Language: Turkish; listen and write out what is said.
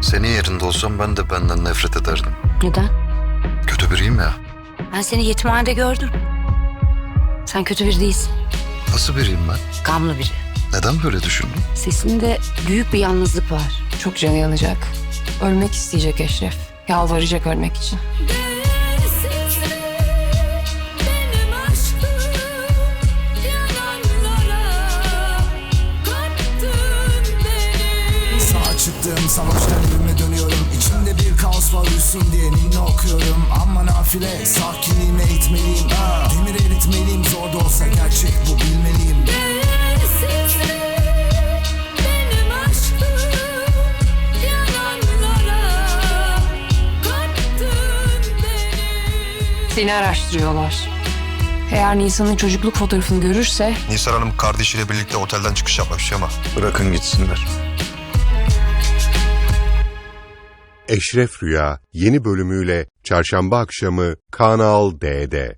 Senin yerinde olsam ben de benden nefret ederdim. Neden? Kötü biriyim ya. Ben seni yetimhanede gördüm. Sen kötü biri değilsin. Nasıl biriyim ben? Gamlı biri. Neden böyle düşündün? Sesinde büyük bir yalnızlık var. Çok canı yanacak. Ölmek isteyecek Eşref. Yalvaracak ölmek için. Çıktım savaştan evime dönüyorum İçimde bir kaos var uyusun diye ninni okuyorum Ama nafile sakinliğime eğitmeliyim ha. Demir eritmeliyim zor da olsa gerçek bu bilmeliyim. Seni araştırıyorlar. Eğer Nisan'ın çocukluk fotoğrafını görürse Nisan Hanım kardeşiyle birlikte otelden çıkış yapmak istiyor ama Bırakın gitsinler. Eşref Rüya yeni bölümüyle çarşamba akşamı Kanal D'de.